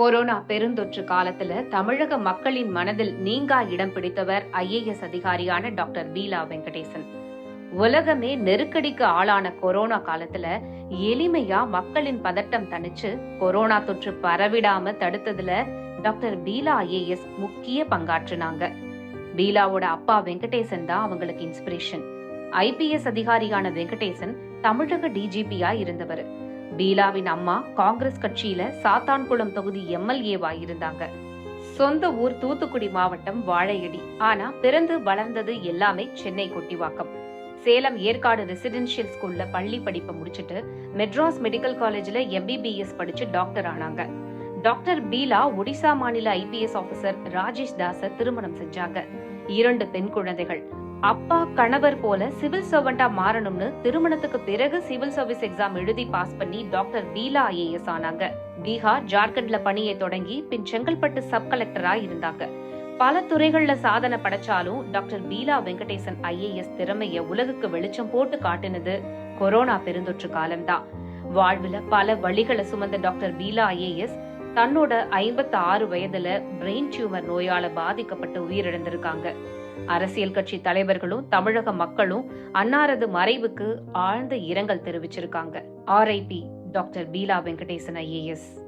Corona பெருந்தொற்று காலத்துல தமிழக மக்களின் மனதில் நீங்கா இடம் பிடித்தவர் ஐஏஎஸ் அதிகாரியான டாக்டர் பீலா வெங்கடேசன். உலகமே நெருக்கடிக்கு ஆளான கொரோனா காலத்துல எளிமையா மக்களின் பதட்டம் தணிச்சு கொரோனா தொற்று பரவிடாம தடுத்ததுல டாக்டர் பீலா ஐஏஎஸ் முக்கிய பங்காற்றினாங்க. பீலாவோட அப்பா வெங்கடேசன் தான் அவங்களுக்கு இன்ஸ்பிரேஷன். ஐபிஎஸ் அதிகாரியான வெங்கடேசன் தமிழக டிஜிபியா இருந்தவர். பீலாவின் அம்மா காங்கிரஸ் கட்சியில சாத்தான்குளம் தொகுதி எம்எல்ஏவா இருந்தாங்க. சொந்த ஊர் தூத்துக்குடி மாவட்டம் வாழையடி. ஆனா பிறந்து வளர்ந்தது எல்லாமே சென்னை கொட்டிவாக்கம். சேலம் ஏற்காடு ரெசிடென்ஷியல் ஸ்கூல்ல பள்ளி படிப்பை முடிச்சிட்டு மெட்ராஸ் மெடிக்கல் காலேஜ்ல எம்பிபிஎஸ் படிச்சு டாக்டர் ஆனாங்க. டாக்டர் பீலா ஒடிசா மாநில ஐபிஎஸ் ஆபீசர் ராஜேஷ் தாச திருமணம் செஞ்சாங்க. இரண்டு பெண் குழந்தைகள். அப்பா கணவர் போல சிவில் சர்வெண்டா மாறணும்னு திருமணத்துக்கு பிறகு சிவில் சர்வீஸ் எக்ஸாம் எழுதி பாஸ் பண்ணி டாக்டர் பீலா ஐஏஎஸ் ஆனாங்க. பீகார் ஜார்க்கண்ட்ல பணியை தொடங்கி பின் செங்கல்பட்டு சப் கலெக்டரா இருந்தாங்க. பல துறைகள்ல சாதனை படைச்சாலும் டாக்டர் பீலா வெங்கடேசன் ஐஏஎஸ் திறமைய உலகுக்கு வெளிச்சம் போட்டு காட்டினது கொரோனா பெருந்தொற்று காலம்தான். வாழ்வுல பல வழிகளை சுமந்த டாக்டர் பீலா ஐஏஎஸ் தன்னோட ஐம்பத்தி ஆறு வயதுல பிரெயின் டியூமர் நோயால பாதிக்கப்பட்டு உயிரிழந்திருக்காங்க. அரசியல் கட்சி தலைவர்களும் தமிழக மக்களும் அன்னாரது மறைவுக்கு ஆழ்ந்த இரங்கல் தெரிவிச்சிருக்காங்க. RIP doctor Beela Venkatesan IAS